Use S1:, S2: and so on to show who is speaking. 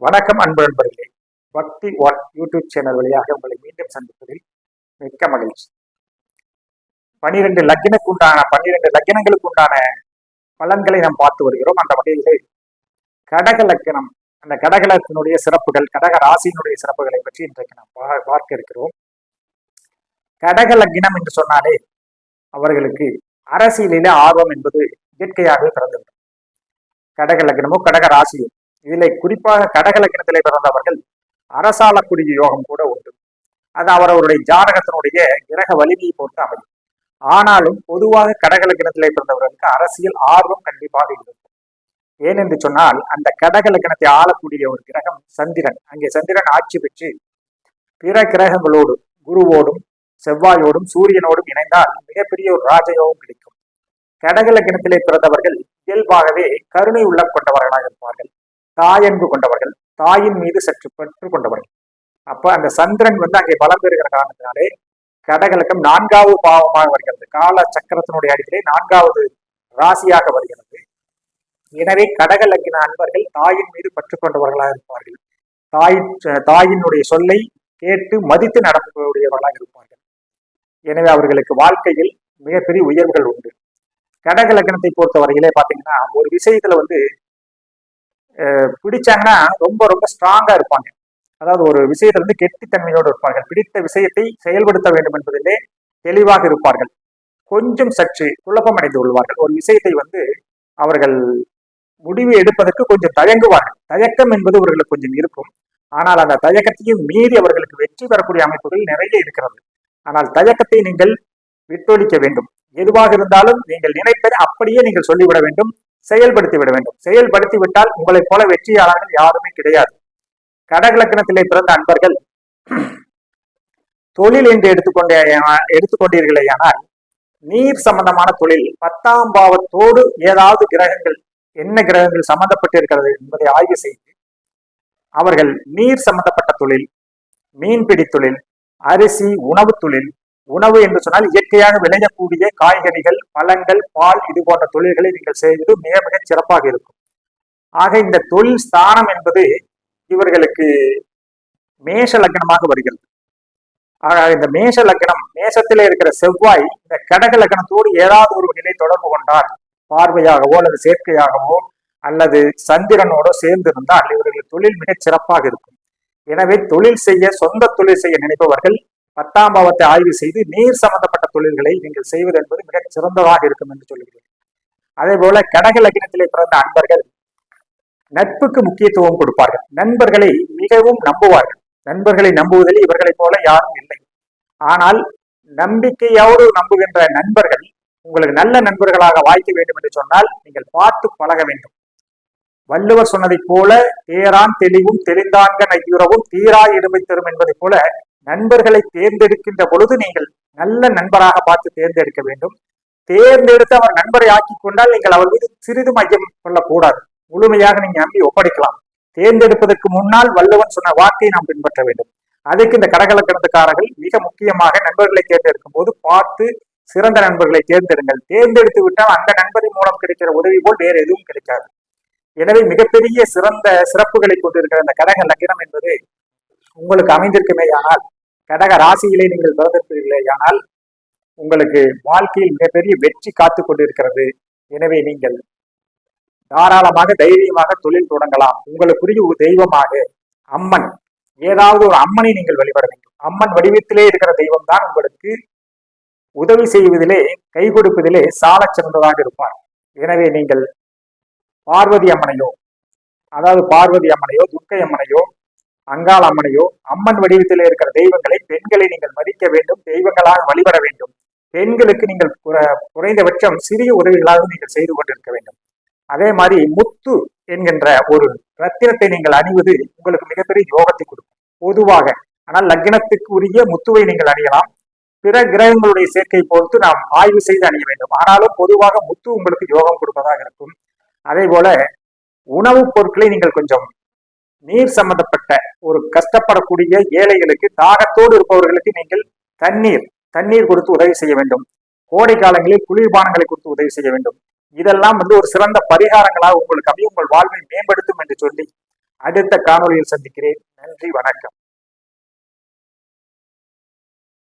S1: வணக்கம் அன்பு நண்பர்களே. பக்தி ஒன் யூடியூப் சேனல் வழியாக உங்களை மீண்டும் சந்திப்பதில் மிக்க மகிழ்ச்சி. பனிரெண்டு லக்கினுக்கு உண்டான பன்னிரெண்டு லக்கினங்களுக்கு உண்டான பலன்களை நாம் பார்த்து வருகிறோம். அந்த வகையிலே கடக லக்கினம் அந்த கடகலத்தினுடைய சிறப்புகள் கடக ராசியினுடைய சிறப்புகளை பற்றி இன்றைக்கு நாம் பா- பார்க்க இருக்கிறோம். கடக லக்கினம் என்று சொன்னாலே அவர்களுக்கு அரசியலிலே ஆர்வம் என்பது இயற்கையாகவே பிறந்துவிடும் கடக லக்னமோ கடக ராசியோ. இதில் குறிப்பாக கடகலக்கணத்திலே பிறந்தவர்கள் அரசாளக்கூடிய யோகம் கூட உண்டு. அது அவரவருடைய ஜாதகத்தினுடைய கிரக வலிமையை பொறுத்து அமையும். ஆனாலும் பொதுவாக கடகலக்கணத்திலே பிறந்தவர்களுக்கு அரசியல் ஆர்வம் கண்டிப்பாக இருக்கும். ஏனென்று சொன்னால் அந்த கடகலக்கணத்தை ஆளக்கூடிய ஒரு கிரகம் சந்திரன். அங்கே சந்திரன் ஆட்சி பெற்று பிற கிரகங்களோடு குருவோடும் செவ்வாயோடும் சூரியனோடும் இணைந்தால் மிகப்பெரிய ஒரு ராஜயோகம் கிடைக்கும். கடகலக்கணத்திலே பிறந்தவர்கள் இயல்பாகவே கருணை உள்ளம் கொண்டவர்களாக இருப்பார்கள். தாயன்பு கொண்டவர்கள் தாயின் மீது சற்று பற்று கொண்டவர்கள். அப்ப அந்த சந்திரன் வந்து அங்கே பலம் பெறுகிற காரணத்தினாலே கடகலக்கம் நான்காவது பாவமாக வருகிறது. கால சக்கரத்தினுடைய அடிப்படை நான்காவது ராசியாக வருகிறது. எனவே கடகலக்கின அன்பர்கள் தாயின் மீது பற்று கொண்டவர்களாக இருப்பார்கள். தாய் தாயினுடைய சொல்லை கேட்டு மதித்து நடக்கக்கூடியவர்களாக இருப்பார்கள். எனவே அவர்களுக்கு வாழ்க்கையில் மிகப்பெரிய உயர்வுகள் உண்டு. கடக லக்னத்தை பொறுத்த வரையிலே பாத்தீங்கன்னா ஒரு விஷயத்துல வந்து பிடிச்சாங்கன்னா ரொம்ப ரொம்ப ஸ்ட்ராங்கா இருப்பாங்க. அதாவது ஒரு விஷயத்துல வந்து கெட்டித்தன்மையோடு இருப்பார்கள். பிடித்த விஷயத்தை செயல்படுத்த வேண்டும் என்பதிலே தெளிவாக இருப்பார்கள். கொஞ்சம் சற்று குழப்பம் அடைந்து கொள்வார்கள். ஒரு விஷயத்தை வந்து அவர்கள் முடிவு எடுப்பதற்கு கொஞ்சம் தயங்குவார்கள். தயக்கம் என்பது அவர்களுக்கு கொஞ்சம் இருக்கும். ஆனால் அந்த தயக்கத்தையும் மீறி அவர்களுக்கு வெற்றி பெறக்கூடிய அமைப்புகள் நிறைய இருக்கிறது. ஆனால் தயக்கத்தை நீங்கள் விட்டொழிக்க வேண்டும். எதுவாக இருந்தாலும் நீங்கள் நினைப்பதை அப்படியே நீங்கள் சொல்லிவிட வேண்டும். செயல்படுத்தி விட வேண்டும். செயல்படுத்தி விட்டால் உங்களைப் போல வெற்றியாளர்கள் யாருமே கிடையாது. கடகலக்கணத்திலே பிறந்த அன்பர்கள் தொழில் என்று எடுத்துக்கொண்டே எடுத்துக்கொண்டீர்களேயானால் நீர் சம்பந்தமான தொழில் பத்தாம் பாவத்தோடு ஏதாவது கிரகங்கள் என்ன கிரகங்கள் சம்பந்தப்பட்டிருக்கிறது என்பதை ஆய்வு செய்து அவர்கள் நீர் சம்பந்தப்பட்ட தொழில் மீன்பிடி தொழில் அரிசி உணவு தொழில் உணவு என்று சொன்னால் இயற்கையாக விளையக்கூடிய காய்கறிகள் பழங்கள் பால் இது போன்ற தொழில்களை நீங்கள் செய்வது மிக மிக சிறப்பாக இருக்கும். ஆக இந்த தொழில் ஸ்தானம் என்பது இவர்களுக்கு மேஷ லக்னமாக வருகிறது. ஆக இந்த மேஷ லக்னம் மேஷத்திலே இருக்கிற செவ்வாய் இந்த கடக லக்னத்தோடு ஏதாவது ஒரு நிலை தொடர்பு கொண்டால் பார்வையாகவோ அல்லது சேர்க்கையாகவோ அல்லது சந்திரனோட சேர்ந்து இருந்தால் இவர்கள் தொழில் மிகச் சிறப்பாக இருக்கும். எனவே தொழில் செய்ய சொந்த தொழில் செய்ய நினைப்பவர்கள் பத்தாம் பாவத்தை ஆய்வு செய்து நீர் சம்பந்தப்பட்ட தொழில்களை நீங்கள் செய்வது என்பது மிகச் சிறந்ததாக இருக்கும் என்று சொல்லுகிறேன். அதே போல கடக லக்னத்திலே பிறந்த அன்பர்கள் நட்புக்கு முக்கியத்துவம் கொடுப்பார்கள். நண்பர்களை மிகவும் நம்புவார்கள். நண்பர்களை நம்புவதில் இவர்களைப் போல யாரும் இல்லை. ஆனால் நம்பிக்கையோடு நம்புகின்ற நண்பர்கள் உங்களுக்கு நல்ல நண்பர்களாக வாய்க்க வேண்டும் என்று சொன்னால் நீங்கள் பார்த்து பழக வேண்டும். வள்ளுவர் சொன்னதைப் போல தேரான் தெளிவும் தெளிந்தாங்க நையுறவும் தீரா இடுமை தரும் என்பதைப் போல நண்பர்களை தேர்ந்தெடுக்கின்ற பொழுது நீங்கள் நல்ல நண்பராக பார்த்து தேர்ந்தெடுக்க வேண்டும். தேர்ந்தெடுத்து அவர் நண்பரை ஆக்கி கொண்டால் நீங்கள் அவர் மீது சிறிதும் ஐயம் கொள்ளக்கூடாது. முழுமையாக நீங்க நம்பி ஒப்படைக்கலாம். தேர்ந்தெடுப்பதற்கு முன்னால் வல்லவன் சொன்ன வாக்கை நாம் பின்பற்ற வேண்டும். அதுக்கு இந்த கடகலக்கணத்துக்காரர்கள் மிக முக்கியமாக நண்பர்களை தேர்ந்தெடுக்கும் போது பார்த்து சிறந்த நண்பர்களை தேர்ந்தெடுங்கள். தேர்ந்தெடுத்து விட்டால் அந்த நண்பரின் மூலம் கிடைக்கிற உதவி போல் வேறு எதுவும் கிடைக்காது. எனவே மிகப்பெரிய சிறந்த சிறப்புகளை கொண்டிருக்கிற இந்த கடக லக்கினம் என்பது உங்களுக்கு அமைந்திருக்குமேயானால் கடக ராசியிலே நீங்கள் பிறந்திருப்பீர்களேயானால் உங்களுக்கு வாழ்க்கையில் மிகப்பெரிய வெற்றி காத்து கொண்டிருக்கிறது. எனவே நீங்கள் தாராளமாக தைரியமாக தொழில் தொடங்கலாம். உங்களுக்குரிய ஒரு தெய்வமாக அம்மன் ஏதாவது ஒரு அம்மனை நீங்கள் வழிபட வேண்டும். அம்மன் வடிவத்திலே இருக்கிற தெய்வம் தான் உங்களுக்கு உதவி செய்வதிலே கை கொடுப்பதிலே சால சிறந்ததாக இருப்பார். எனவே நீங்கள் பார்வதி அம்மனையோ அதாவது பார்வதி அம்மனையோ துர்க்கை அம்மனையோ அங்காள அம்மனையோ அம்மன் வடிவத்தில் இருக்கிற தெய்வங்களை பெண்களை நீங்கள் மதிக்க வேண்டும் தெய்வங்களாக வழிபட வேண்டும். பெண்களுக்கு நீங்கள் குறைந்தபட்சம் சிறிய உதவிகளாக நீங்கள் செய்து கொண்டிருக்க வேண்டும். அதே மாதிரி முத்து என்கின்ற ஒரு ரத்தினத்தை நீங்கள் அணிவது உங்களுக்கு மிகப்பெரிய யோகத்தை கொடுக்கும். பொதுவாக ஆனால் லக்னத்துக்கு உரிய முத்துவை நீங்கள் அணியலாம். பிற கிரகங்களுடைய சேர்க்கை பொறுத்து நாம் ஆய்வு செய்து அணிய வேண்டும். ஆனாலும் பொதுவாக முத்து உங்களுக்கு யோகம் கொடுப்பதாக இருக்கும். அதே போல உணவுப் பொருட்களை நீங்கள் கொஞ்சம் நீர் சம்பந்தப்பட்ட ஒரு கஷ்டப்படக்கூடிய ஏழைகளுக்கு தாகத்தோடு இருப்பவர்களுக்கு நீங்கள் தண்ணீர் தண்ணீர் கொடுத்து உதவி செய்ய வேண்டும். கோடை காலங்களில் குளிர்பானங்களை கொடுத்து உதவி செய்ய வேண்டும். இதெல்லாம் வந்து ஒரு சிறந்த பரிகாரங்களாக உங்களுக்கு அமையும். உங்கள் வாழ்வை மேம்படுத்தும் என்று சொல்லி அடுத்த காணொளியில் சந்திக்கிறேன். நன்றி வணக்கம்.